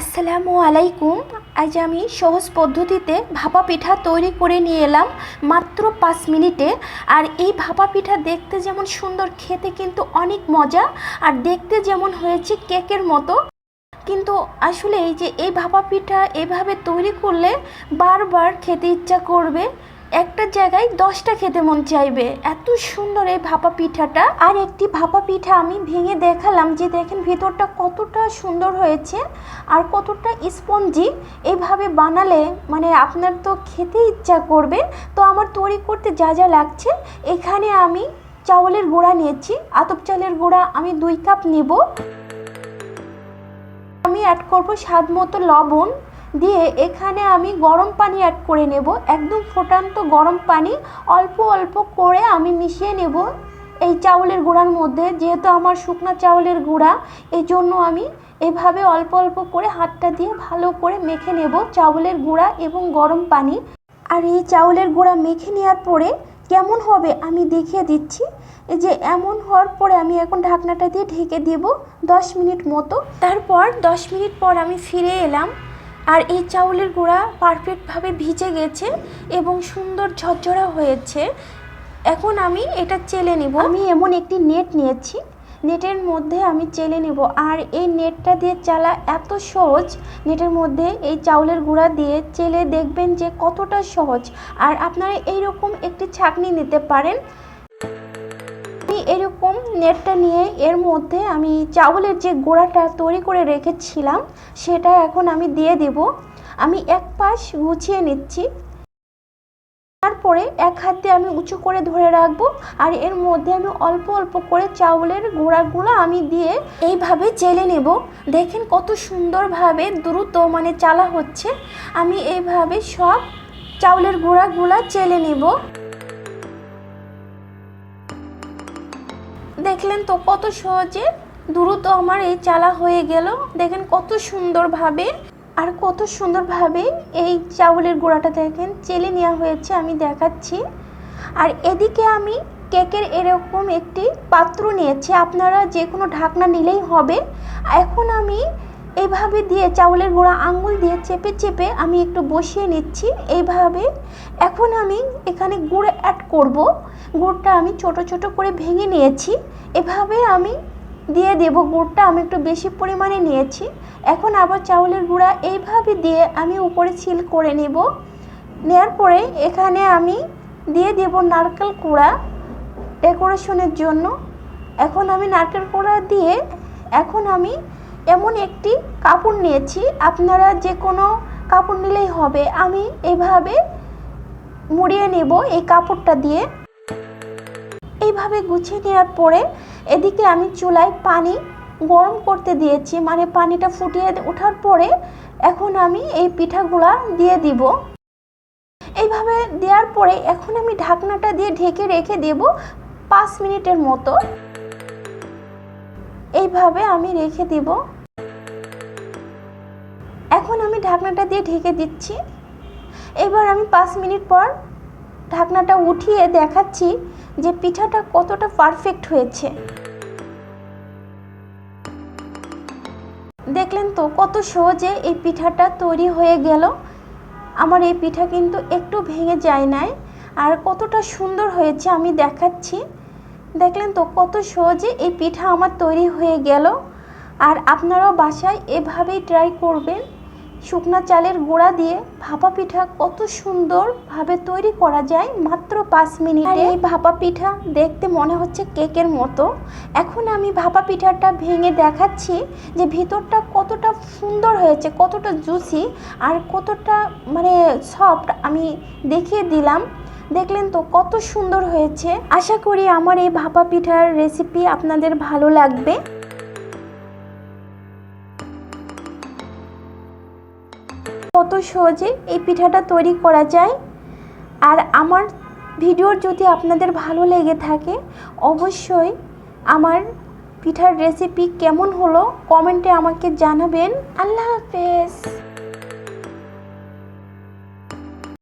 আসসালামু আলাইকুম। আজ আমি সহজ পদ্ধতিতে ভাপা পিঠা তৈরি করে নিয়ে এলাম মাত্র পাঁচ মিনিটে। আর এই ভাপা পিঠা দেখতে যেমন সুন্দর, খেতে কিন্তু অনেক মজা। আর দেখতে যেমন হয়েছে কেকের মতো। কিন্তু আসলে এই যে এই ভাপা পিঠা এভাবে তৈরি করলে বারবার খেতে ইচ্ছা করবে। একটা জায়গায় দশটা খেতে মন চাইবে। এত সুন্দর এই ভাপা পিঠাটা। আর একটি ভাপা পিঠা আমি ভেঙে দেখালাম যে দেখেন ভেতরটা কতটা সুন্দর হয়েছে আর কতটা স্পঞ্জি। এইভাবে বানালে মানে আপনার তো খেতে ইচ্ছা করবে। তো আমার তৈরি করতে যা যা লাগছে, এখানে আমি চাউলের গুঁড়া নিয়েছি। আতপ চালের গুঁড়া আমি দুই কাপ নেব। আমি অ্যাড করব স্বাদ মতো লবণ। দিয়ে এখানে আমি গরম পানি অ্যাড করে নেব। একদম ফোটান্ত গরম পানি অল্প অল্প করে আমি মিশিয়ে নেব এই চাউলের গুঁড়ার মধ্যে। যেহেতু আমার শুকনো চাউলের গুঁড়া এই জন্য আমি এভাবে অল্প অল্প করে হাতটা দিয়ে ভালো করে মেখে নেব চাউলের গুঁড়া এবং গরম পানি। আর এই চাউলের গুঁড়া মেখে নেওয়ার পরে কেমন হবে আমি দেখিয়ে দিচ্ছি। যে এমন হওয়ার পরে আমি এখন ঢাকনাটা দিয়ে ঢেকে দেব দশ মিনিট মতো। তারপর দশ মিনিট পর আমি ফিরে এলাম। আর এই চাউলের গুঁড়া পারফেক্টভাবে ভিজে গেছে এবং সুন্দর ঝরঝরা হয়েছে। এখন আমি এটা চেলে নেব। আমি এমন একটি নেট নিয়েছি। নেটের মধ্যে আমি চেলে নেব। আর এই নেটটা দিয়ে চালা এত সহজ নেটের মধ্যে এই চাউলের গুঁড়া দিয়ে চেলে দেখবেন যে কতটা সহজ। আর আপনারা এইরকম একটি ছাঁকনি নিতে পারেন। আমি এরকম নেটটা নিয়ে এর মধ্যে আমি চাউলের যে গোড়াটা তৈরি করে রেখেছিলাম, সেটা এখন আমি দিয়ে দেব। আমি এক পাশ গুছিয়ে নিচ্ছি। তারপরে এক হাতে আমি উঁচু করে ধরে রাখব আর এর মধ্যে আমি অল্প অল্প করে চাউলের গোড়াগুলো আমি দিয়ে এইভাবে চেলে নেব। দেখেন কত সুন্দরভাবে দ্রুত মানে চালা হচ্ছে। আমি এইভাবে সব চাউলের গোড়াগুলা চেলে নেব। দেখলেন তো, কত সহজে? দ্রুত আমার এই চালা হয়ে গেল। দেখেন কত সুন্দরভাবে, আর কত সুন্দরভাবে এই চাউলের গোড়াটা দেখেন চেলে নেওয়া হয়েছে, আমি দেখাচ্ছি। আর এদিকে আমি কেকের এরকম একটি পাত্র নিয়েছি, আপনারা যে কোনো ঢাকনা নিলেই হবে। এখন আমি এইভাবে দিয়ে চাউলের গুঁড়া আঙুল দিয়ে চেপে চেপে আমি একটু বসিয়ে নিচ্ছি। এইভাবে এখন আমি এখানে গুড় অ্যাড করব। গুড়টা আমি ছোট ছোট করে ভেঙে নিয়েছি। এভাবে আমি দিয়ে দেব। গুড়টা আমি একটু বেশি পরিমাণে নিয়েছি। এখন আবার চাউলের গুঁড়া এইভাবে দিয়ে আমি উপরে সিল করে নেব। নেওয়ার পরে এখানে আমি দিয়ে দেব নারকেল কুড়া ডেকোরেশনের জন্য। এখন আমি নারকেল কুড়া দিয়ে এখন আমি এমন একটি কাপড় নিয়েছি, আপনারা যে কোনো কাপড় নিলেই হবে। আমি এভাবে মুড়িয়ে নেব এই কাপড়টা দিয়ে। এইভাবে গুছিয়ে নেওয়ার পরে এদিকে আমি চুলায় পানি গরম করতে দিয়েছি মানে পানিটা ফুটিয়ে ওঠার পরে এখন আমি এই পিঠাগুলা দিয়ে দিব। এইভাবে দেওয়ার পরে এখন আমি ঢাকনাটা দিয়ে ঢেকে রেখে দেব পাঁচ মিনিটের মতো। এইভাবে আমি রেখে দিব। এখন আমি ঢাকনাটা দিয়ে ঢেকে দিচ্ছি। এবার আমি পাঁচ মিনিট পর ঢাকনাটা উঠিয়ে দেখাচ্ছি যে পিঠাটা কতটা পারফেক্ট হয়েছে। দেখলেন তো, কত সহজে এই পিঠাটা তৈরি হয়ে গেল। আমার এই পিঠা কিন্তু একটু ভেঙে যায় নাই, আর কতটা সুন্দর হয়েছে আমি দেখাচ্ছি। দেখলেন তো, কত সহজে এই পিঠা আমার তৈরি হয়ে গেল। আর আপনারাও বাসায় এভাবেই ট্রাই করবেন। শুকনা চালের গুঁড়া দিয়ে ভাপা পিঠা কত সুন্দরভাবে তৈরি করা যায় মাত্র পাঁচ মিনিটে। এই ভাপা পিঠা দেখতে মনে হচ্ছে কেকের মতো। এখন আমি ভাপা পিঠাটা ভেঙে দেখাচ্ছি যে ভিতরটা কতটা সুন্দর হয়েছে, কতটা জুসি আর কতটা মানে সফট আমি দেখিয়ে দিলাম। দেখলেন তো কত সুন্দর হয়েছে। আশা করি আমার এই ভাপা পিঠার রেসিপি আপনাদের ভালো লাগবে। কত সহজে এই পিঠাটা তৈরি করা যায়। আর আমার ভিডিও যদি আপনাদের ভালো লেগে থাকে, অবশ্যই আমার পিঠার রেসিপি কেমন হলো কমেন্টে আমাকে জানাবেন। আল্লাহ হাফেজ।